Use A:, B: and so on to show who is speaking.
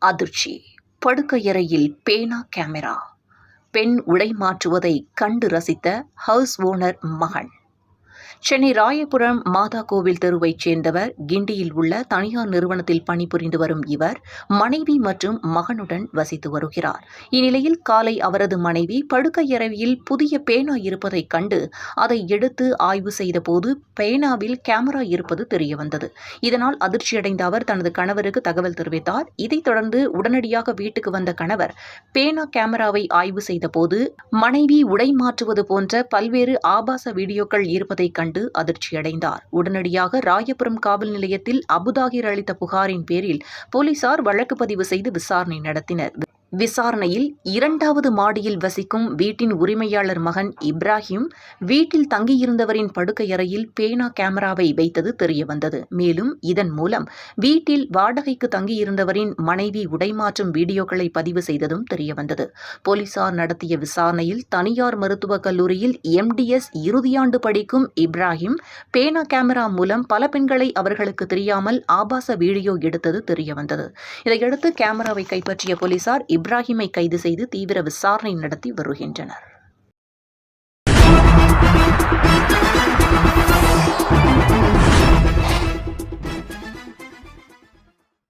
A: அதிர்ச்சி. படுக்கையறையில் பேனா கேமரா. பெண் உடை மாற்றுவதை கண்டு ரசித்த ஹவுஸ் ஓனர் மகன். சென்னை ராயபுரம் மாதா கோவில் தெருவைச் சேர்ந்தவர் கிண்டியில் உள்ள தனியார் நிறுவனத்தில் பணிபுரிந்து வரும் இவர் மனைவி மற்றும் மகனுடன் வசித்து வருகிறார். இந்நிலையில் காலை அவரது மனைவி படுக்கையறையில் புதிய பேனா இருப்பதைக் கண்டு அதை எடுத்து ஆய்வு செய்தபோது பேனாவில் கேமரா இருப்பது தெரியவந்தது. இதனால் அதிர்ச்சியடைந்த அவர் தனது கணவருக்கு தகவல் தெரிவித்தார். இதைத் தொடர்ந்து உடனடியாக வீட்டுக்கு வந்த கணவர் பேனா கேமராவை ஆய்வு செய்தபோது மனைவி உடை மாற்றுவது போன்ற பல்வேறு ஆபாச வீடியோக்கள் இருப்பதைக் கண்டு அதிர்ச்சியடைந்தார். உடனடியாக ராயபுரம் காவல் நிலையத்தில் அபுதாகிர் அளித்த புகாரின் பேரில் போலீசார் வழக்கு பதிவு செய்து விசாரணை நடத்தினர். விசாரணையில் இரண்டாவது மாடியில் வசிக்கும் வீட்டின் உரிமையாளர் மகன் இப்ராஹிம் வீட்டில் தங்கியிருந்தவரின் படுக்கையறையில் பேனா கேமராவை வைத்தது தெரியவந்தது. மேலும் இதன் மூலம் வீட்டில் வாடகைக்கு தங்கியிருந்தவரின் மனைவி உடைமாற்றும் வீடியோக்களை பதிவு செய்ததும் தெரியவந்தது. போலீசார் நடத்திய விசாரணையில் தனியார் மருத்துவக் கல்லூரியில் எம்டிஎஸ் இறுதியாண்டு படிக்கும் இப்ராஹிம் பேனா கேமரா மூலம் பல பெண்களை அவர்களுக்கு தெரியாமல் ஆபாச வீடியோ எடுத்தது தெரியவந்தது. இதையடுத்து கேமராவை கைப்பற்றிய போலீசார் இப்ராஹிமை கைது செய்து தீவிர விசாரணை நடத்தி வருகின்றனர்.